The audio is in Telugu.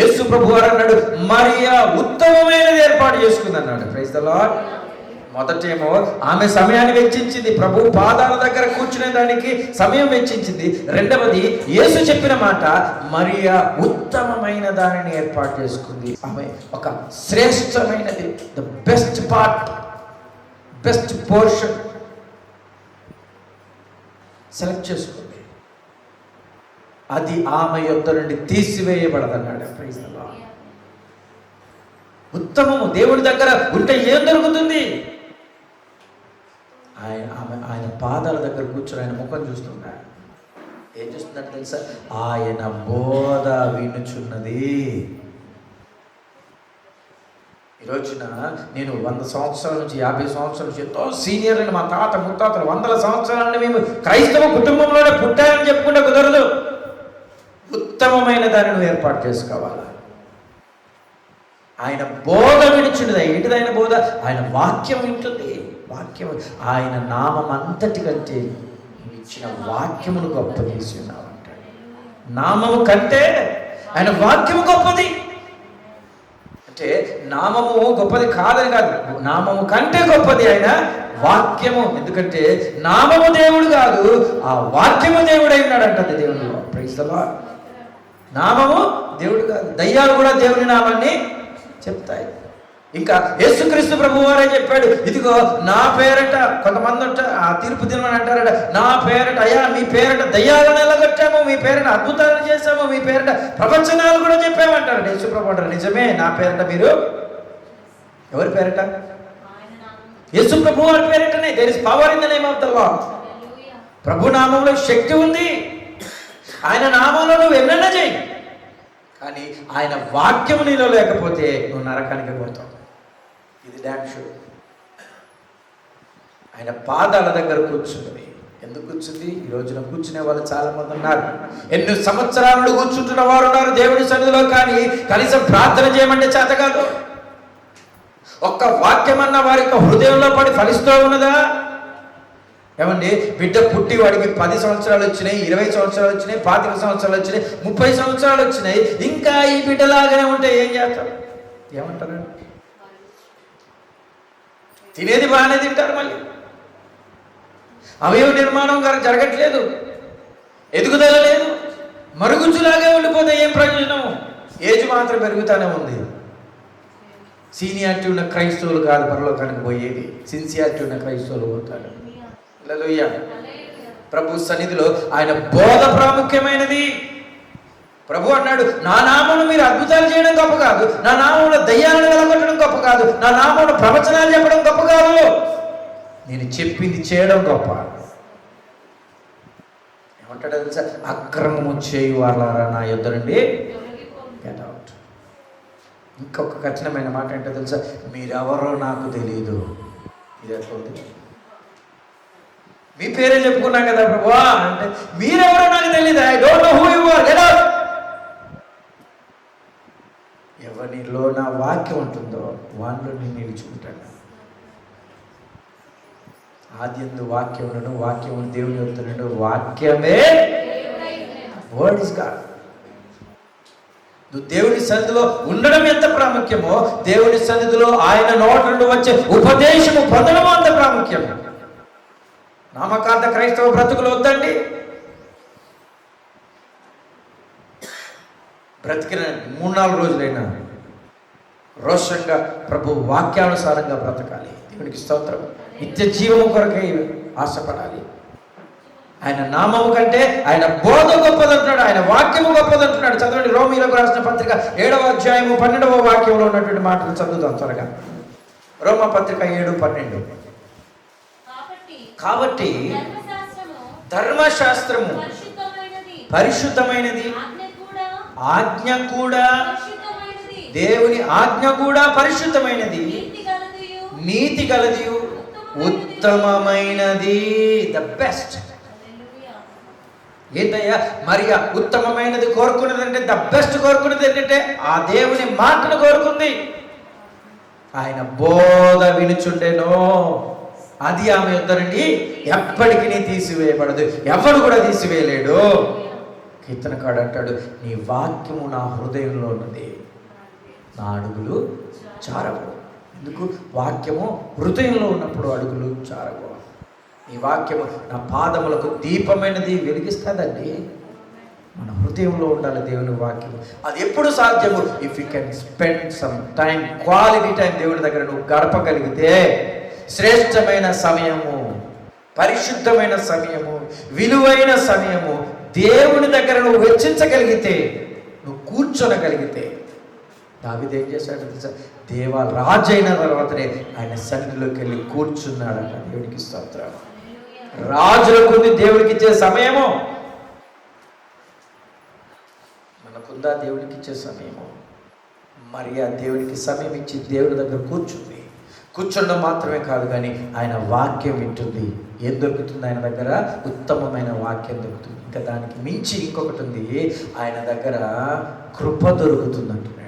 యేసు ప్రభు వారు అన్నాడు మరియా ఉత్తమమైనది ఏర్పాటు చేసుకుంది అన్నాడు ప్రైజ్ ద లార్డ్ మొదటేమో ఆమె సమయాన్ని వెచ్చించింది. ప్రభు పాదాల దగ్గర కూర్చునే దానికి సమయం వెచ్చించింది. రెండవది యేసు చెప్పిన మాట మరియా ఉత్తమమైన దానిని ఏర్పాటు చేసుకుంది. ఆమె ఒక శ్రేష్టమైనది the best part best portion select చేసుకుంది. అది ఆమె యొద్ద నుండి తీసివేయబడదన్నాడు. ఉత్తమము దేవుడి దగ్గర ఉంటే ఏం దొరుకుతుంది ఆయన ఆమె ఆయన పాదాల దగ్గర కూర్చొని ఆయన ముఖం చూస్తున్నాడు ఏం చూస్తున్నాడు తెలుసా? ఆయన బోధ వినుచున్నది. ఈ రోజున నేను వంద సంవత్సరాల నుంచి యాభై సంవత్సరాల నుంచి ఎంతో సీనియర్ మా తాత ముత్తాతలు వందల సంవత్సరాలని మేము క్రైస్తవ కుటుంబంలోనే పుట్టారని చెప్పుకుంటే ఉత్తమమైన దాన్ని నువ్వు ఏర్పాటు చేసుకోవాలి? ఆయన బోధ విడిచినది. ఏంటిది ఆయన బోధ? ఆయన వాక్యం వింటుంది. వాక్యం ఆయన నామం అంతటి కంటే ఇచ్చిన వాక్యమును గొప్ప చేసి ఉన్నామంటాడు నామము కంటే ఆయన వాక్యము గొప్పది. అంటే నామము గొప్పది కాదని కాదు. నామము కంటే గొప్పది ఆయన వాక్యము. ఎందుకంటే నామము దేవుడు కాదు. ఆ వాక్యము దేవుడు అయినాడంటది దేవుడు ప్రైజ్ ద లార్డ్. నామము దేవుడు కాదు దయ్యాలు కూడా దేవుని నామాన్ని చెప్తాయి. ఇంకా యేసుక్రీస్తు ప్రభు వారే చెప్పాడు ఇదిగో నా పేరట కొంతమంది ఆ తీర్పు దినమని అంటారట నా పేరట అయ్యా మీ పేరట దయ్యాలను ఎలగొట్టాము మీ పేరట అద్భుతాలు చేశాము మీ పేరట ప్రపంచనాలు కూడా చెప్పామంటారు యేసు ప్రభు అంటారు నిజమే నా పేరట మీరు ఎవరి పేరట? యేసు ప్రభు వారి పేరటనే. There is power in the name of the Lord ప్రభు నామంలో శక్తి ఉంది. ఆయన నామంలో నువ్వు ఎన్నైనా చేయి. కానీ ఆయన వాక్యం నీలో లేకపోతే నువ్వు నరకానికి పోతావు. ఇది డ్యామ్ షూ ఆయన పాదాల దగ్గర కూర్చుంది ఎందుకు కూర్చుంది? ఈ రోజున కూర్చునే వాళ్ళు చాలా మంది ఉన్నారు. ఎన్ని సంవత్సరాల నుండి కూర్చుంటున్న వారు ఉన్నారు దేవుడి సన్నిధిలో కానీ కనీసం ప్రార్థన చేయమంటే చేత కాదు. ఒక్క వాక్యం అన్న వారి యొక్క హృదయంలో పడి ఫలిస్తూ ఉన్నదా? ఏమండి? బిడ్డ పుట్టి వాడికి పది సంవత్సరాలు వచ్చినాయి ఇరవై సంవత్సరాలు వచ్చినాయి పాతిక సంవత్సరాలు వచ్చినాయి ముప్పై సంవత్సరాలు వచ్చినాయి. ఇంకా ఈ బిడ్డలాగానే ఉంటే ఏం చేస్తారు ఏమంటారు? తినేది బాగానే తింటారు మళ్ళీ. అవయవ నిర్మాణం గారు జరగట్లేదు. ఎదుగుదల లేదు. మరుగుజ్జులాగే ఉండిపోతే ఏం ప్రయోజనం? ఏజ్ మాత్రం పెరుగుతూనే ఉంది. సీనియారిటీ ఉన్న క్రైస్తవులు కాదు పరలోకానికి పోయేది. సిన్సియారిటీ ఉన్న క్రైస్తవులు పోతాడు హల్లెలూయా. ప్రభు సన్నిధిలో ఆయన బోధ ప్రాముఖ్యమైనది. ప్రభు అన్నాడు నా నామను మీరు అద్భుతాలు చేయడం గొప్ప కాదు. నా నామంలో దయ్యాలను వెలగొట్టడం గొప్ప కాదు. నా నామంలో ప్రవచనాలు చెప్పడం గొప్ప కాదు. నేను చెప్పింది చేయడం గొప్ప. ఏమంటాడు తెలుసా? అక్రమము చేయు వాళ్ళారా నా యుద్ధ నుండి? గెట్ అవుట్ ఇంకొక కఠినమైన మాట ఏంటో తెలుసా? మీరెవరో నాకు తెలియదు ఇది ఎట్లా ఉంది? మీ పేరే చెప్పుకున్నాం కదా ప్రభా. అంటే మీరెవరో నాకు తెలియదు I don't know who you are get out ఎవరిలో నా వాక్యం ఉంటుందో వాళ్ళు నేను నిలుచుకుంటాను ఆద్యందు వాక్యం ఉండను వాక్యం దేవుని చెప్తున్నాడు వాక్యమే వర్డ్ ఇస్ గాడ్ నువ్వు దేవుని సన్నిధిలో ఉండడం ఎంత ప్రాముఖ్యమో దేవుని సన్నిధిలో ఆయన నోట నుండి వచ్చే ఉపదేశము పొందడం అంత ప్రాముఖ్యం నామకార్థ క్రైస్తవ బ్రతుకులు వద్దండి. బ్రతికిన మూడు నాలుగు రోజులైనా రోషంగా ప్రభు వాక్యానుసారంగా బ్రతకాలి. దేవునికి స్తోత్రం. నిత్య జీవము కొరకై ఆశపడాలి. ఆయన నామము కంటే ఆయన బోధ గొప్పదంటున్నాడు. ఆయన వాక్యము గొప్పదంటున్నాడు. చదవండి రోమిలకు రాసిన పత్రిక ఏడవ అధ్యాయము పన్నెండవ వాక్యంలో ఉన్నటువంటి మాటలు చదువుదాం త్వరగా. రోమ పత్రిక ఏడు పన్నెండు. కాబట్టి ధర్మశాస్త్రము పరిశుద్ధమైనది. ఆజ్ఞ కూడా దేవుని ఆజ్ఞ కూడా పరిశుద్ధమైనది. నీతి గలది ఉత్తమమైనది. The best. ఏంటయ్యా? మరి ఆ ఉత్తమమైనది కోరుకున్నది అంటే ద బెస్ట్ కోరుకున్నది ఏంటంటే ఆ దేవుని మాటను కోరుకుంది. ఆయన బోధ వినుచుండెనో. అది ఆమె యొద్ద నుండి ఎప్పటికీ తీసివేయబడదు. ఎవడు కూడా తీసివేయలేడు. కీర్తనకాడు అంటాడు నీ వాక్యము నా హృదయంలో ఉన్నది. నా అడుగులు చారవు ఎందుకు? వాక్యము హృదయంలో ఉన్నప్పుడు అడుగులు చారవు ఈ వాక్యము నా పాదములకు దీపమైనది వెలిగిస్తుందండి. మన హృదయంలో ఉండాలి దేవుని వాక్యం అది ఎప్పుడు సాధ్యము? If you can spend some time quality time దేవుని దగ్గర నువ్వు గడపగలిగితే శ్రేష్టమైన సమయము పరిశుద్ధమైన సమయము విలువైన సమయము దేవుని దగ్గర నువ్వు వెచ్చించగలిగితే నువ్వు కూర్చొనగలిగితే. దావిది ఏం చేశాడు తెలుసా? దేవ రాజు అయిన తర్వాతనే ఆయన సన్నిధిలోకి వెళ్ళి కూర్చున్నాడట. దేవునికి స్తోత్రం. రాజులకు దేవుడికి ఇచ్చే సమయము. మనకుందా దేవుడికి ఇచ్చే సమయము? మరి ఆ దేవుడికి సమయం ఇచ్చి దేవుడి దగ్గర కూర్చుంది. కూర్చుండడం మాత్రమే కాదు కానీ ఆయన వాక్యం వింటుంది. ఏం దొరుకుతుంది ఆయన దగ్గర? ఉత్తమమైన వాక్యం దొరుకుతుంది. ఇంకా దానికి మించి ఇంకొకటి ఉంది. ఆయన దగ్గర కృప దొరుకుతుంది అంటున్నాడు